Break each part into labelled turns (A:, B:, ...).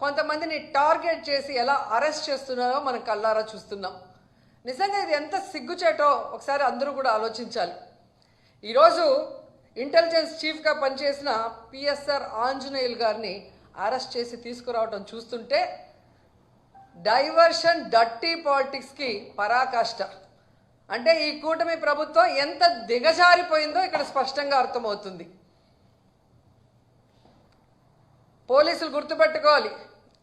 A: కొంతమందిని టార్గెట్ చేసి ఎలా అరెస్ట్ చేస్తున్నారో మనం కళ్ళారా చూస్తున్నాం. నిజంగా ఇది ఎంత సిగ్గుచేటో ఒకసారి అందరూ కూడా ఆలోచించాలి. ఈరోజు ఇంటెలిజెన్స్ చీఫ్గా పనిచేసిన పిఎస్ఆర్ ఆంజనేయులు గారిని అరెస్ట్ చేసి తీసుకురావడం చూస్తుంటే డైవర్షన్ డట్టి పాలిటిక్స్కి పరాకాష్ట. అంటే ఈ కూటమి ప్రభుత్వం ఎంత దిగజారిపోయిందో ఇక్కడ స్పష్టంగా అర్థమవుతుంది. పోలీసులు గుర్తుపెట్టుకోవాలి.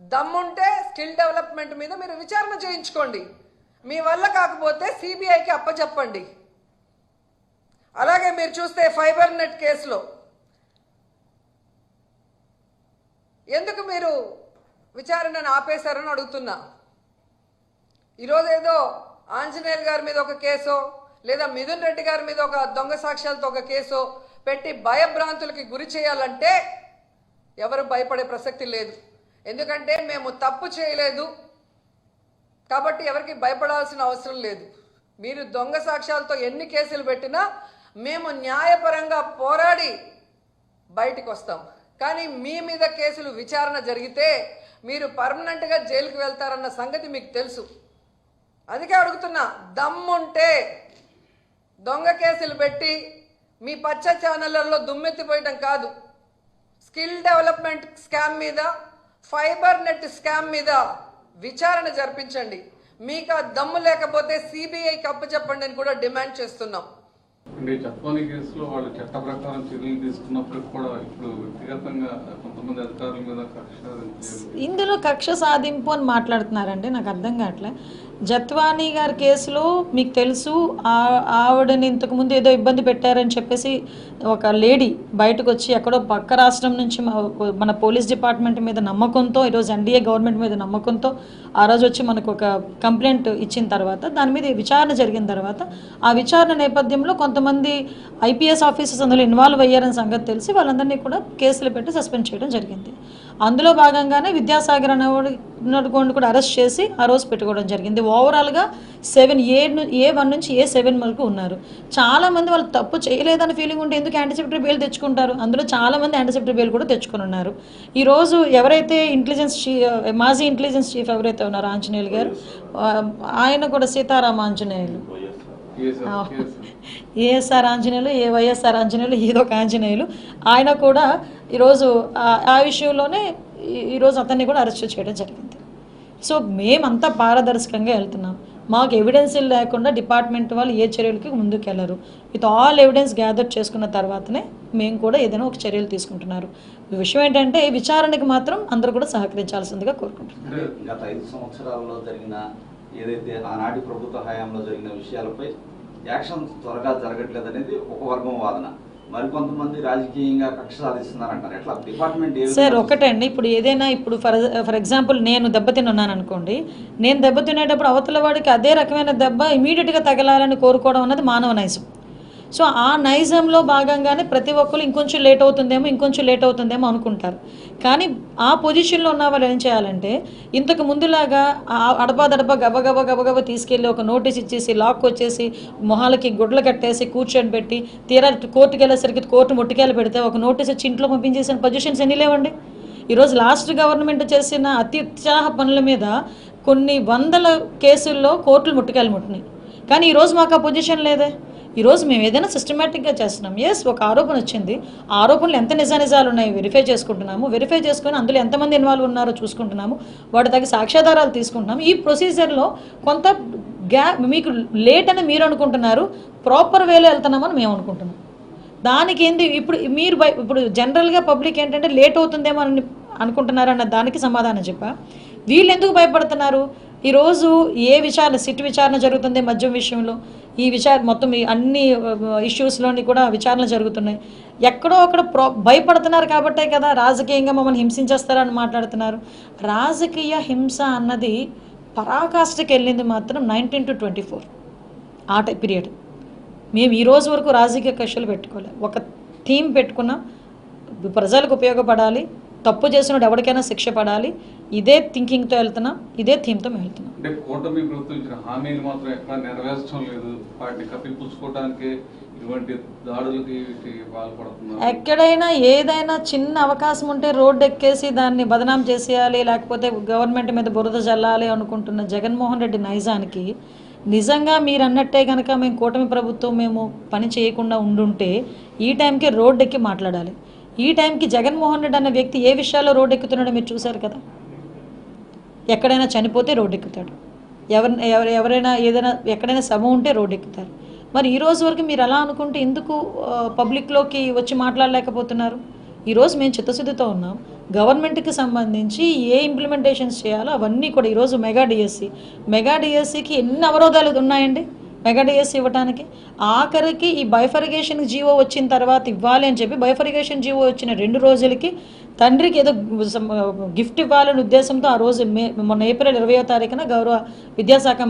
A: దమ్ముంటే స్కిల్ డెవలప్మెంట్ మీద మీరు విచారణ చేయించుకోండి. మీ వల్ల కాకపోతే సిబిఐకి అప్పచెప్పండి అలాగే మీరు చూస్తే ఫైబర్ నెట్ కేసులో ఎందుకు మీరు విచారణను ఆపేశారని అడుగుతున్నా. ఈరోజు ఏదో ఆంజనేయులు గారి మీద ఒక కేసో లేదా మిథున్ రెడ్డి గారి మీద ఒక దొంగ సాక్ష్యాలతో ఒక కేసో పెట్టి భయభ్రాంతులకి గురి చేయాలంటే ఎవరు భయపడే ప్రసక్తి లేదు. ఎందుకంటే మేము తప్పు చేయలేదు కాబట్టి ఎవరికి భయపడాల్సిన అవసరం లేదు. మీరు దొంగ సాక్ష్యాలతో ఎన్ని కేసులు పెట్టినా మేము న్యాయపరంగా పోరాడి బయటికి వస్తాం కానీ మీ మీద కేసులు విచారణ జరిగితే మీరు పర్మనెంట్గా జైలుకి వెళ్తారన్న సంగతి మీకు తెలుసు. అందుకే అడుగుతున్నా దమ్ముంటే దొంగ కేసులు పెట్టి మీ పచ్చ ఛానళ్ళలో దుమ్మెత్తిపోయటం కాదు. స్కిల్ డెవలప్మెంట్ స్కామ్ మీద ఫైబర్ నెట్ స్కామ్ మీద విచారణ జరిపించండి. మీకు ఆ దమ్ము లేకపోతే సిబిఐకి అప్పచెప్పండి అని కూడా డిమాండ్ చేస్తున్నాం.
B: అంటే కేసులో వాళ్ళు చట్ట ప్రకారం చర్యలు తీసుకున్నప్పటికి కూడా ఇప్పుడు వ్యక్తిగతంగా కొంతమంది అధికారుల మీద కక్ష.
C: ఇందులో కక్ష సాధింపు అని మాట్లాడుతున్నారండి. నాకు అర్థం కావట్లే. జత్వానీ గారి కేసులో మీకు తెలుసు ఆ- ఆవిడని ఇంతకుముందు ఏదో ఇబ్బంది పెట్టారని చెప్పేసి ఒక లేడీ బయటకు వచ్చి ఎక్కడో పక్క రాష్ట్రం నుంచి మన పోలీస్ డిపార్ట్మెంట్ మీద నమ్మకంతో ఈరోజు ఎన్డీఏ గవర్నమెంట్ మీద నమ్మకంతో ఆ రోజు వచ్చి మనకు ఒక కంప్లైంట్ ఇచ్చిన తర్వాత దాని మీద విచారణ జరిగిన తర్వాత ఆ విచారణ నేపథ్యంలో కొంతమంది ఐపీఎస్ ఆఫీసర్స్ అందులో ఇన్వాల్వ్ అయ్యారని సంగతి తెలిసి వాళ్ళందరినీ కూడా కేసులు పెట్టి సస్పెండ్ చేయడం జరిగింది. అందులో భాగంగానే విద్యాసాగర్ అనేవాడు ఉన్నటువంటి కూడా అరెస్ట్ చేసి ఆ రోజు పెట్టుకోవడం జరిగింది. ఓవరాల్గా సెవెన్ ఏ ఏ వన్ నుంచి ఏ సెవెన్ వరకు ఉన్నారు. చాలామంది వాళ్ళు తప్పు చేయలేదని ఫీలింగ్ ఉంటే ఎందుకు యాంటిసిపేటరీ బెయిల్ తెచ్చుకుంటారు? అందులో చాలామంది మంది యాంటిసిపేటరీ బెయిల్ కూడా తెచ్చుకుని ఉన్నారు. ఈరోజు ఎవరైతే ఇంటెలిజెన్స్ మాజీ ఇంటెలిజెన్స్ చీఫ్ ఎవరైతే ఉన్నారో ఆంజనేయులు గారు ఆయన కూడా సీతారామ ఆంజనేయులు ఏఎస్ఆర్ ఆంజనేయులు ఏ వైఎస్ఆర్ ఆంజనేయులు ఏదో ఒక ఆంజనేయులు. ఆయన కూడా ఈరోజు ఆ- విషయంలోనే ఈ- ఈరోజు అతన్ని కూడా అరెస్ట్ చేయడం జరిగింది. సో మేమంతా పారదర్శకంగా వెళ్తున్నాం. మాకు ఎవిడెన్స్ లేకుండా డిపార్ట్మెంట్ వాళ్ళు ఏ చర్యలకి ముందుకెళ్ళరు. విత్ ఆల్ ఎవిడెన్స్ గ్యాదర్ చేసుకున్న తర్వాతనే మేము కూడా ఏదైనా ఒక చర్యలు తీసుకుంటున్నారు. విషయం ఏంటంటే విచారణకి మాత్రం అందరూ కూడా సహకరించాల్సిందిగా కోరుకుంటున్నాం.
D: అంటే గత ఐదు సంవత్సరాల్లో జరిగిన ఏదైతే ఆనాటి ప్రభుత్వ హయాంలో జరిగిన విషయాలపై యాక్షన్ త్వరగా జరగట్లేదు అనేది ఒక వర్గం వాదన. మరికొంతమంది రాజకీయంగా కక్ష సాధిస్తున్నారంటారు. ఎట్లా? డిపార్ట్మెంట్
C: సార్ ఒకటండి. అండి ఇప్పుడు ఏదైనా ఇప్పుడు ఫర్ ఫర్ ఎగ్జాంపుల్ నేను దెబ్బతిన్నాను అనుకోండి నేను దెబ్బతినేటప్పుడు అవతల వాడికి అదే రకమైన దెబ్బ ఇమీడియట్గా తగలాలని కోరుకోవడం అన్నది మానవ నైజం. సో ఆ నైజంలో భాగంగానే ప్రతి ఒక్కరు ఇంకొంచెం లేట్ అవుతుందేమో ఇంకొంచెం లేట్ అవుతుందేమో అనుకుంటారు. కానీ ఆ పొజిషన్లో ఉన్న వాళ్ళు ఏం చేయాలంటే ఇంతకు ముందులాగా అడపాదడప గబగబ గబగబ తీసుకెళ్ళి ఒక నోటీస్ ఇచ్చేసి లాక్ వచ్చేసి మొహాలకి గుడ్లు కట్టేసి కూర్చొని పెట్టి తీరా కోర్టుకి వెళ్ళేసరికి కోర్టు ముట్టుకెళ్ళి పెడితే ఒక నోటీస్ ఇచ్చి ఇంట్లో పంపించేసిన పొజిషన్స్ ఎన్ని లేవండి? ఈరోజు లాస్ట్ గవర్నమెంట్ చేసిన అతి ఉత్సాహ పనుల మీద కొన్ని వందల కేసుల్లో కోర్టులు ముట్టుకెళ్ళి ముట్టినాయి. కానీ ఈరోజు మాకు ఆ పొజిషన్ లేదే. ఈరోజు మేము ఏదైనా సిస్టమేటిక్గా చేస్తున్నాం. ఎస్ ఒక ఆరోపణ వచ్చింది. ఆ ఆరోపణలు ఎంత నిజానిజాలు ఉన్నాయి వెరిఫై చేసుకుంటున్నాము. వెరిఫై చేసుకుని అందులో ఎంతమంది ఇన్వాల్వ్ ఉన్నారో చూసుకుంటున్నాము. వాటి తగ్గ సాక్ష్యాధారాలు తీసుకుంటున్నాము. ఈ ప్రొసీజర్లో కొంత గ్యా మీకు లేట్ అని మీరు అనుకుంటున్నారు. ప్రాపర్ వేలో వెళ్తున్నామని మేము అనుకుంటున్నాం. దానికి ఏంది? ఇప్పుడు మీరు బయ- ఇప్పుడు జనరల్గా పబ్లిక్ ఏంటంటే లేట్ అవుతుందేమో అని అనుకుంటున్నారు అన్న దానికి సమాధానం చెప్పా. వీళ్ళు ఎందుకు భయపడుతున్నారు? ఈరోజు ఏ విచారణ సిట్ విచారణ జరుగుతుంది మద్యం విషయంలో? ఈ విచార మొత్తం ఈ అన్ని ఇష్యూస్లోని కూడా విచారణలు జరుగుతున్నాయి. ఎక్కడో అక్కడ ప్రో భయపడుతున్నారు కాబట్టే కదా రాజకీయంగా మమ్మల్ని హింసించేస్తారని మాట్లాడుతున్నారు. రాజకీయ హింస అన్నది పరాకాష్ఠకి వెళ్ళింది మాత్రం నైన్టీన్ టు ట్వంటీ ఫోర్ ఆ పీరియడ్ మేము ఈ రోజు వరకు రాజకీయ కక్షలు పెట్టుకోలేదు ఒక థీమ్ పెట్టుకున్నాం. ప్రజలకు ఉపయోగపడాలి. తప్పు చేసినోడు ఎవరికైనా శిక్ష పడాలి. ఇదే థింకింగ్తో వెళ్తున్నాం ఇదే థీమ్తో మేము వెళ్తున్నాం.
B: అంటే కూటమి ప్రభుత్వం ఇచ్చిన హామీలు మాత్రం ఎక్కడ నెరవేర్చడం లేదు. వాటిని కప్పిపుచ్చుకోవడానికి
C: ఎక్కడైనా ఏదైనా చిన్న అవకాశం ఉంటే రోడ్డు ఎక్కేసి దాన్ని బదనాం చేసేయాలి లేకపోతే గవర్నమెంట్ మీద బురద చల్లాలి అనుకుంటున్న జగన్మోహన్ రెడ్డి నైజానికి నిజంగా మీరు అన్నట్టే కనుక మేము కూటమి ప్రభుత్వం మేము పని చేయకుండా ఉండుంటే ఈ టైంకి రోడ్డు ఎక్కి మాట్లాడాలి. ఈ టైంకి జగన్మోహన్ రెడ్డి అన్న వ్యక్తి ఏ విషయాల్లో రోడ్డు ఎక్కుతున్నాడో మీరు చూశారు కదా? ఎక్కడైనా చనిపోతే రోడ్డు ఎక్కుతాడు ఎవరి ఎవరు ఎవరైనా ఏదైనా ఎక్కడైనా సభ ఉంటే రోడ్డు ఎక్కుతారు మరి ఈ రోజు వరకు మీరు ఎలా అనుకుంటే ఎందుకు పబ్లిక్లోకి వచ్చి మాట్లాడలేకపోతున్నారు? ఈరోజు మేము చిత్తశుద్ధితో ఉన్నాం. గవర్నమెంట్కి సంబంధించి ఏ ఇంప్లిమెంటేషన్స్ చేయాలో అవన్నీ కూడా ఈరోజు మెగా డిఎస్సి మెగా డిఎస్సికి ఎన్ని అవరోధాలు ఉన్నాయండి? మెగా ఇవ్వటానికి? ఇవ్వడానికి ఆఖరికి ఈ బైఫరిగేషన్ జీవో వచ్చిన తర్వాత ఇవ్వాలి అని చెప్పి బైఫరిగేషన్ జీవో వచ్చిన రెండు రోజులకి తండ్రికి ఏదో గిఫ్ట్ ఇవ్వాలనే ఉద్దేశంతో ఆ రోజు మే మొన్న ఏప్రిల్ ఇరవయో తారీఖున గౌరవ విద్యాశాఖ